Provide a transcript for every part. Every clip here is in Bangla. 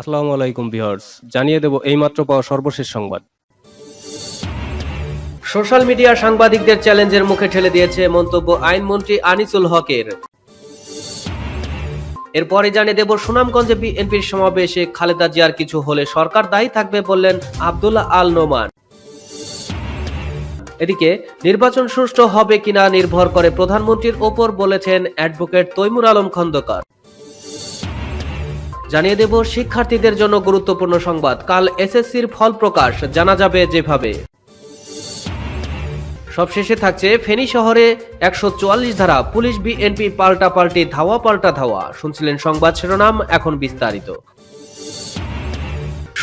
আসসালামু আলাইকুম ভিউয়ার্স, জানিয়ে দেব এইমাত্র পাওয়া সর্বশেষ সংবাদ। সোশ্যাল মিডিয়া সাংবাদিকদের চ্যালেঞ্জের মুখে ঠেলে দিয়েছে মন্তব্য আইনমন্ত্রী আনিসুল হকের। এরপরে জানিয়ে দেব সুনামগঞ্জে বিএনপির সমাবেশে খালেদা জিয়ার কিছু হলে সরকার দায়ী থাকবে বললেন আব্দুল্লাহ আল নোমান। এদিকে, নির্বাচন সুষ্ঠু হবে কিনা নির্ভর করে প্রধানমন্ত্রীর ওপর বলেছেন অ্যাডভোকেট তৈমুর আলম খন্দকার। জানিয়ে দেব, শিক্ষার্থীদের জন্য গুরুত্বপূর্ণ সংবাদ। কাল এসএসসির ফল প্রকাশ, জানা যাবে যেভাবে। সবশেষে থাকছে, ফেনী শহরে একশো চুয়াল্লিশ ধারা, পুলিশ বিএনপি পাল্টা পাল্টি ধাওয়া পাল্টা ধাওয়া। শুনছিলেন সংবাদ শিরোনাম, এখন বিস্তারিত।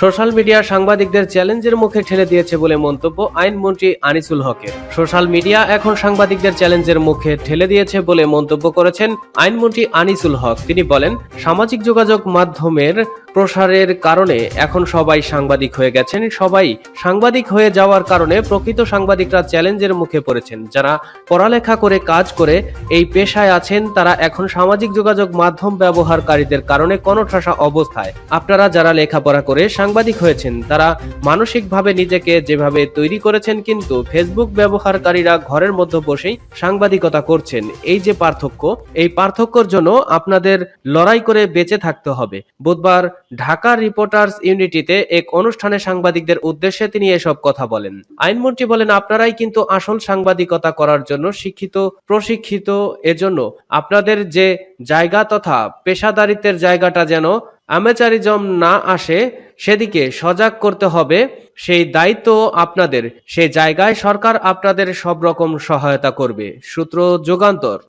সোশ্যাল মিডিয়া সাংবাদিকদের চ্যালেঞ্জের মুখে ঠেলে দিয়েছে বলে মন্তব্য আইনমন্ত্রী আনিসুল হকের। সোশ্যাল মিডিয়া এখন সাংবাদিকদের চ্যালেঞ্জের মুখে ঠেলে দিয়েছে বলে মন্তব্য করেছেন আইনমন্ত্রী আনিসুল হক। তিনি বলেন, সামাজিক যোগাযোগ মাধ্যমের প্রসারের কারণে এখন সবাই সাংবাদিক হয়ে গেছেন। সবাই সাংবাদিক হয়ে যাওয়ার কারণে প্রকৃত সাংবাদিকরা চ্যালেঞ্জের মুখে পড়েছেন। যারা পড়ালেখা করে, কাজ করে এই পেশায় আছেন, তারা এখন সামাজিক যোগাযোগ মাধ্যম ব্যবহারকারীদের কারণে কনঠাসা অবস্থায়। আপনারা যারা লেখাপড়া করে সাংবাদিক হয়েছেন। তারা মানসিকভাবে নিজেকে যেভাবে তৈরি করেছেন কিন্তু ফেসবুক ব্যবহারকারীরা ঘরের মধ্যে বসেই সাংবাদিকতা করছেন। এই যে পার্থক্য, এই পার্থক্যর জন্য আপনাদের লড়াই করে বেঁচে থাকতে হবে। বুধবার ঢাকা রিপোর্টার্স ইউনিটিতে এক অনুষ্ঠানে সাংবাদিকদের উদ্দেশ্যে তিনি এসব কথা বলেন। আইনমন্ত্রী বলেন, আপনারাই কিন্তু আসল সাংবাদিকতা করার জন্য শিক্ষিত, প্রশিক্ষিত, এজন্য আপনাদের যে জায়গা তথা পেশাদারিত্বের জায়গাটা যেন অ্যামেচারিজম না আসে, সেদিকে সজাগ করতে হবে। সেই দায়িত্ব আপনাদের, সেই জায়গায় সরকার আপনাদের সব রকম সহায়তা করবে। সূত্র যুগান্তর।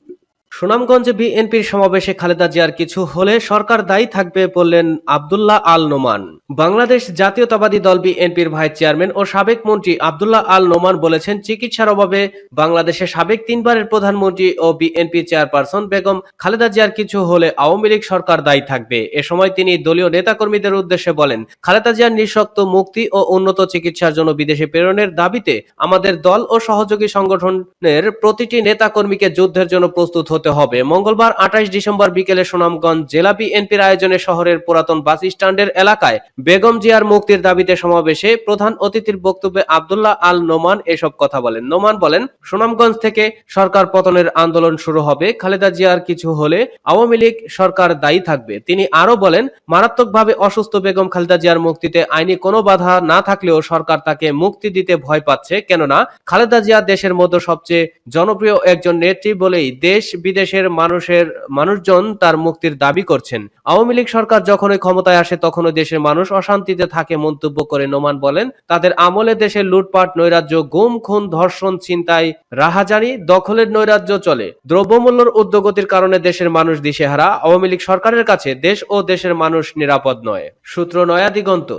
সুনামগঞ্জে বিএনপির সমাবেশে খালেদা জিয়ার কিছু হলে সরকার দায়ী থাকবে বললেন আবদুল্লাহ আল নোমান। বাংলাদেশ জাতীয়তাবাদী দল বিএনপির ভাইস চেয়ারম্যান ও সাবেক মন্ত্রী আবদুল্লাহ আল নোমান বলেছেন, চিকিৎসার অভাবে বাংলাদেশের সাবেক তিনবারের প্রধানমন্ত্রী ও বিএনপি চেয়ারপারসন বেগম খালেদা জিয়ার কিছু হলে আওয়ামী লীগ সরকার দায়ী থাকবে। এ সময় তিনি দলীয় নেতাকর্মীদের উদ্দেশ্যে বলেন, খালেদা জিয়ার নিঃশক্ত মুক্তি ও উন্নত চিকিৎসার জন্য বিদেশে প্রেরণের দাবিতে আমাদের দল ও সহযোগী সংগঠনের প্রতিটি নেতাকর্মীকে যুদ্ধের জন্য প্রস্তুত হতে হবে। মঙ্গলবার আঠাশ ডিসেম্বর বিকেলে সুনামগঞ্জ জেলা বিএনপির আয়োজনে শহরের পুরাতন বাস স্ট্যান্ডের এলাকায় বেগম জিয়ার মুক্তির দাবিতে সমাবেশে প্রধান অতিথির বক্তব্যে আবদুল্লাহ আল নোমান এসব কথা বলেন। নোমান বলেন, সুনামগঞ্জ থেকে সরকার পতনের আন্দোলন শুরু হবে, খালেদা জিয়ার কিছু হলে আওয়ামী লীগ সরকার দায়ী থাকবে। তিনি আরও বলেন, মারাত্মকভাবে অসুস্থ বেগম খালেদা জিয়ার মুক্তিতে আইনি কোনো বাধা না থাকলেও সরকার তাকে মুক্তি দিতে ভয় পাচ্ছে। কেননা, খালেদা জিয়া দেশের মধ্যে সবচেয়ে জনপ্রিয় একজন নেত্রী বলেই দেশ বিদেশের মানুষের, মানুষজন তার মুক্তির দাবি করছেন। আওয়ামী লীগ সরকার যখনই ক্ষমতায় আসে, তখনই দেশের মানুষ অশান্তিতে থাকে মন্তব্য করে নোমান বলেন। তাদের আমলে দেশের লুটপাট, নৈরাজ্য, গুম, খুন, ধর্ষণ, ছিনতাই, রাহাজানি, দখলের নৈরাজ্য চলে। দ্রব্যমূল্যর উদ্যোগতির কারণে দেশের মানুষ দিশেহারা। আওয়ামী লীগ সরকারের কাছে দেশ ও দেশের মানুষ নিরাপদ নয়। সূত্র নয়া দিগন্ত।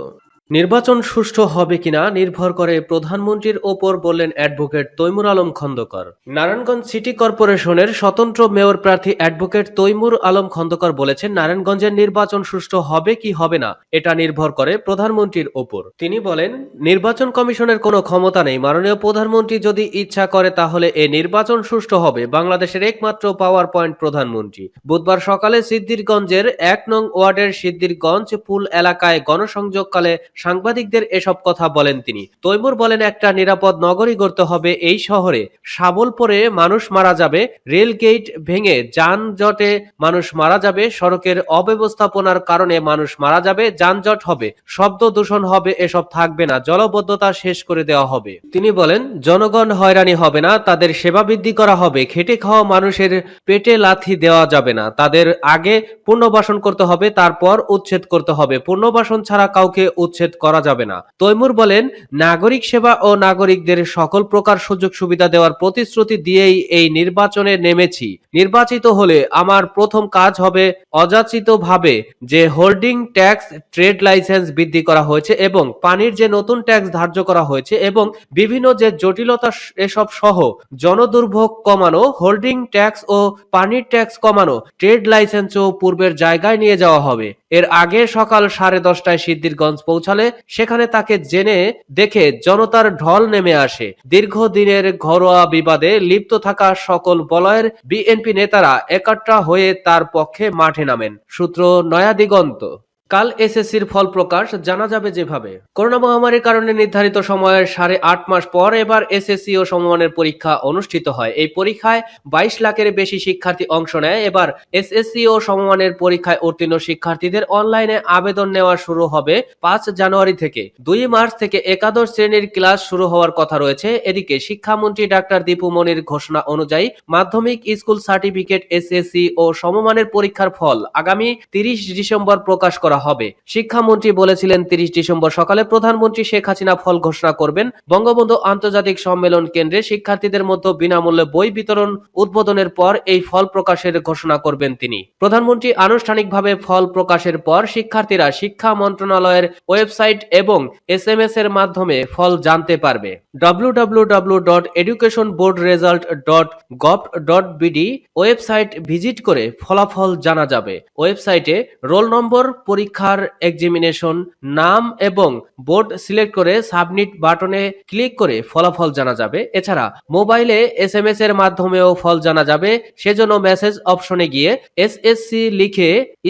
নির্বাচন সুষ্ঠু হবে কিনা নির্ভর করে প্রধানমন্ত্রীর ওপর বললেন অ্যাডভোকেট তৈমুর আলম খন্দকার। নারায়ণগঞ্জ সিটি কর্পোরেশনের স্বতন্ত্র মেয়র প্রার্থী অ্যাডভোকেট তৈমুর আলম খন্দকার বলেছেন, নারায়ণগঞ্জের নির্বাচন সুষ্ঠু হবে কি হবে না, এটা নির্ভর করে প্রধানমন্ত্রীর ওপর। তিনি বলেন, নির্বাচন কমিশনের কোনো ক্ষমতা নেই। মাননীয় প্রধানমন্ত্রী যদি ইচ্ছা করে তাহলে এ নির্বাচন সুষ্ঠু হবে। বাংলাদেশের একমাত্র পাওয়ার পয়েন্ট প্রধানমন্ত্রী। বুধবার সকালে সিদ্দিরগঞ্জের এক নং ওয়ার্ডের সিদ্দিরগঞ্জ পুল এলাকায় গণসংযোগকালে সাংবাদিকদের এসব কথা বলেন তিনি। তৈমুর বলেন, একটা নিরাপদ নগরী গড়তে হবে এই শহরে। সাবল পরে মানুষ মারা যাবে, রেল গেট ভেঙে যানজটে মানুষ মারা যাবে, সড়কের অব্যবস্থাপনার কারণে মানুষ মারা যাবে, যানজট হবে, শব্দ দূষণ হবে, এসব থাকবে না, জলবদ্ধতা শেষ করে দেওয়া হবে। তিনি বলেন, জনগণ হয়রানি হবে না, তাদের সেবা বৃদ্ধি করা হবে, খেটে খাওয়া মানুষের পেটে লাথি দেওয়া যাবে না, তাদের আগে পুনর্বাসন করতে হবে, তারপর উচ্ছেদ করতে হবে। পুনর্বাসন ছাড়া কাউকে উচ্ছেদ করা যাবে না। তৈমুর বলেন, নাগরিক সেবা ও নাগরিকদের সকল প্রকার সুযোগ সুবিধা দেওয়ার প্রতিশ্রুতি দিয়েই এই নির্বাচনে নেমেছি। নির্বাচিত হলে আমার প্রথম কাজ হবে অযাচিত ভাবে যে হোল্ডিং ট্যাক্স, ট্রেড লাইসেন্স বৃদ্ধি করা হয়েছে এবং পানির যে নতুন ট্যাক্স ধার্য করা হয়েছে এবং বিভিন্ন যে জটিলতা এসব সহ জনদুর্ভোগ কমানো, হোল্ডিং ট্যাক্স ও পানির ট্যাক্স কমানো, ট্রেড লাইসেন্সও পূর্বের জায়গায় নিয়ে যাওয়া হবে। এর আগে সকাল সাড়ে দশটায় সিদ্দিরগঞ্জ পৌঁছালে সেখানে তাকে জেনে দেখে জনতার ঢল নেমে আসে। দীর্ঘদিনের ঘরোয়া বিবাদে লিপ্ত থাকা সকল বলয়ের বিএনপি নেতারা একাট্টা হয়ে তার পক্ষে মাঠে নামেন। সূত্র নয়া দিগন্ত কাল এসএসসির ফল প্রকাশ, জানা যাবে যেভাবে। করোনা মহামারীর কারণে নির্ধারিত সময়ের সাড়ে আট মাস পর এবার এসএসসি ও সমমানের পরীক্ষা অনুষ্ঠিত হয়। এই পরীক্ষায় বাইশ লাখের বেশি শিক্ষার্থী অংশ নেয়। এবার এসএসসি ও সমমানের পরীক্ষায় উত্তীর্ণ শিক্ষার্থীদের অনলাইনে আবেদন নেওয়া শুরু হবে পাঁচ জানুয়ারি থেকে। দুই মার্চ থেকে একাদশ শ্রেণির ক্লাস শুরু হওয়ার কথা রয়েছে। এদিকে শিক্ষামন্ত্রী ডাক্তার দীপু মনির ঘোষণা অনুযায়ী মাধ্যমিক স্কুল সার্টিফিকেট এসএসসি ও সমমানের পরীক্ষার ফল আগামী তিরিশ ডিসেম্বর প্রকাশ করা হবে। শিক্ষামন্ত্রী বলেছিলেন, তিরিশ ডিসেম্বর সকালে প্রধানমন্ত্রী শেখ হাসিনা ফল ঘোষণা করবেন। বঙ্গবন্ধু আন্তর্জাতিক সম্মেলন কেন্দ্রে শিক্ষার্থীদের মধ্যে বিনামূল্যে বই বিতরণ উদ্বোধনের পর এই ফল প্রকাশের ঘোষণা করবেন তিনি। প্রধানমন্ত্রী আনুষ্ঠানিকভাবে ফল প্রকাশের পর শিক্ষার্থীরা শিক্ষা মন্ত্রণালয়ের ওয়েবসাইট এবং এস এম এস এর মাধ্যমে ফল জানতে পারবে। www.educationboardresult.gov.bd ওয়েবসাইট ভিজিট করে ফলাফল জানা যাবে। ওয়েবসাইটে রোল নম্বর পরীক্ষার এক্সামিনেশন নাম এবং বোর্ড সিলেক্ট করে সাবমিট বাটনে ক্লিক করে ফলাফল জানা যাবে। এছাড়া মোবাইলে এস এম এস এর মাধ্যমেও ফল জানা যাবে। সেজন্য মেসেজ অপশনে গিয়ে এসএসসি লিখে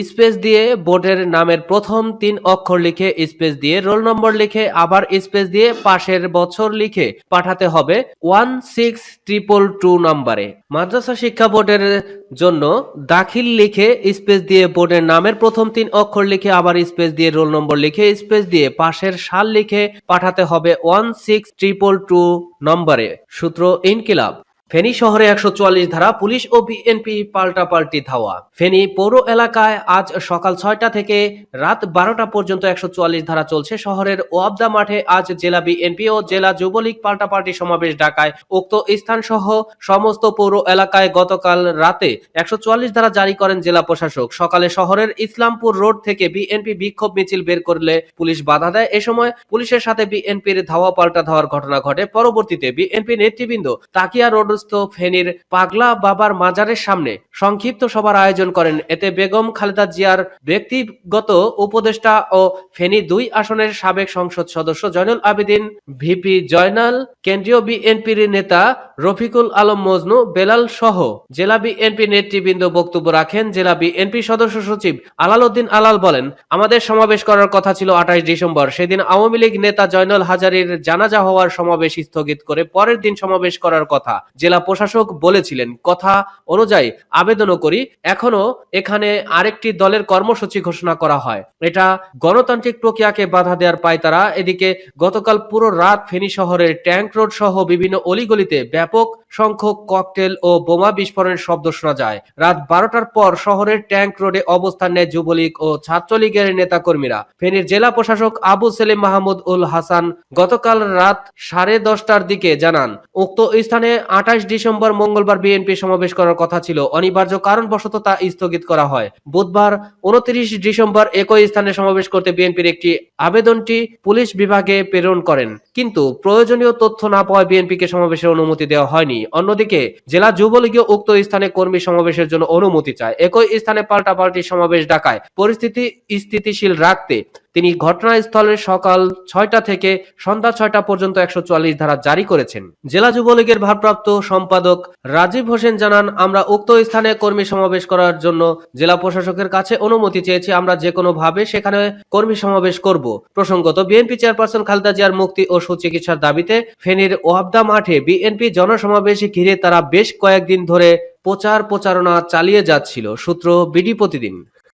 স্পেস দিয়ে বোর্ডের নামের প্রথম তিন অক্ষর লিখে স্পেস দিয়ে রোল নম্বর লিখে আবার স্পেস দিয়ে পাশের বছর লিখে পাঠাতে হবে ওয়ান সিক্স ট্রিপল টু নম্বরে মাদ্রাসা শিক্ষা বোর্ডের জন্য দাখিল লিখে স্পেস দিয়ে বোর্ডের নামের প্রথম তিন অক্ষর লিখে আবার স্পেস দিয়ে রোল নম্বর লিখে স্পেস দিয়ে পাশের সাল লিখে পাঠাতে হবে ওয়ান সিক্স ট্রিপল টু নম্বরে। সূত্র ইনকিলাব। ফেনী শহরে একশো চুয়াল্লিশ ধারা পুলিশ ও বিএনপি পাল্টাপাল্টি ধাওয়া। ফেনী পৌর এলাকায় আজ সকাল ছয়টা থেকে রাত বারোটা পর্যন্ত একশো চুয়াল্লিশ ধারা চলছে। শহরের ওয়াবদা মাঠে আজ জেলা বিএনপি ও জেলা যুবলীগ পাল্টাপাল্টি সমাবেশ ডাকায় উক্ত স্থান সহ সমস্ত পৌর এলাকায় গতকাল রাতে একশো চুয়াল্লিশ ধারা জারি করেন জেলা প্রশাসক। সকালে শহরের ইসলামপুর রোড থেকে বিএনপি বিক্ষোভ মিছিল বের করলে পুলিশ বাধা দেয়। এ সময় পুলিশের সাথে বিএনপির ধাওয়া পাল্টা ধাওয়ার ঘটনা ঘটে। পরবর্তীতে বিএনপি নেতৃবৃন্দ তাকিয়া রোডস্থ ফেনীর পাগলা বাবার মাজারের সামনে সংক্ষিপ্ত সভার আয়োজন করেন। এতে বেগম খালেদা জিয়ার ব্যক্তিগত উপদেষ্টা ও ফেনী দুই আসনের সাবেক সংসদ সদস্য জয়নুল আবেদিন, ভিপি জয়নাল, কেন্দ্রীয় বিএনপির নেতা রফিকুল আলম মজনু, বেলাল সহ জেলা বিএনপি নেতৃবৃন্দ বক্তব্য রাখেন। জেলা বিএনপি সদস্য সচিব আলাল উদ্দিন আলাল বলেন, আমাদের সমাবেশ করার কথা ছিল আঠাশ ডিসেম্বর। সেদিন আওয়ামী লীগ নেতা জয়নুল হাজারির জানাজা হওয়ার সমাবেশ স্থগিত করে পরের দিন সমাবেশ করার কথা জেলা প্রশাসক বলেছিলেন। কথা অনুযায়ী আবেদনও করি এখনও এখানে আরেকটি দলের কর্মসূচি ঘোষণা করা হয়। এটা গণতান্ত্রিক প্রক্রিয়াকে বাধা দেওয়ার পায় তারা এদিকে গতকাল পুরো রাত ফেনী শহরের ট্যাঙ্ক রোড সহ বিভিন্ন অলিগলিতে ব্যাপক সংখ্যক ককটেল ও বোমা বিস্ফোরণের শব্দ শোনা যায়। রাত বারোটার পর শহরের ট্যাঙ্ক রোডে অবস্থান নেয় যুবলীগ ও ছাত্রলীগের নেতাকর্মীরা। ফেনীর জেলা প্রশাসক আবু সেলিম মাহমুদ উল হাসান গতকাল রাত সাড়ে দশটার দিকে জানান, উক্ত স্থানে আঠাশ ডিসেম্বর মঙ্গলবার বিএনপি সমাবেশ করার কথা ছিল। অনিবার্য কারণবশত তা স্থগিত করা হয়। বুধবার উনত্রিশ ডিসেম্বর একই স্থানে সমাবেশ করতে বিএনপির একটি আবেদনটি পুলিশ বিভাগে প্রেরণ করেন। কিন্তু প্রয়োজনীয় তথ্য না পাওয়ায় বিএনপিকে সমাবেশের অনুমতি দেওয়া হয়নি। অন্যদিকে জেলা যুবলীগীয় উক্ত স্থানে কর্মী সমাবেশের জন্য অনুমতি চায়। একই স্থানে পাল্টাপাল্টি সমাবেশ ডাকায় পরিস্থিতি স্থিতিশীল রাখতে তিনি ঘটনাস্থলে সকাল ছয়টা থেকে সন্ধ্যা ছয়টা পর্যন্ত একশো চুয়াল্লিশ ধারা জারি করেছেন। জেলা যুবলীগের ভারপ্রাপ্ত সম্পাদক রাজীব হোসেন জানান, আমরা উক্ত স্থানে কর্মী সমাবেশ করার জন্য জেলা প্রশাসকের কাছে অনুমতি চেয়েছি। আমরা যে কোনো ভাবে সেখানে কর্মী সমাবেশ করব। প্রসঙ্গত, বিএনপি চেয়ারপারসন খালেদা জিয়ার মুক্তি ও সুচিকিৎসার দাবিতে ফেনীর ওয়াবদা মাঠে বিএনপি জনসমাবেশ ঘিরে তারা বেশ কয়েকদিন ধরে প্রচার প্রচারণা চালিয়ে যাচ্ছিল। সূত্র বিডি প্রতিদিন।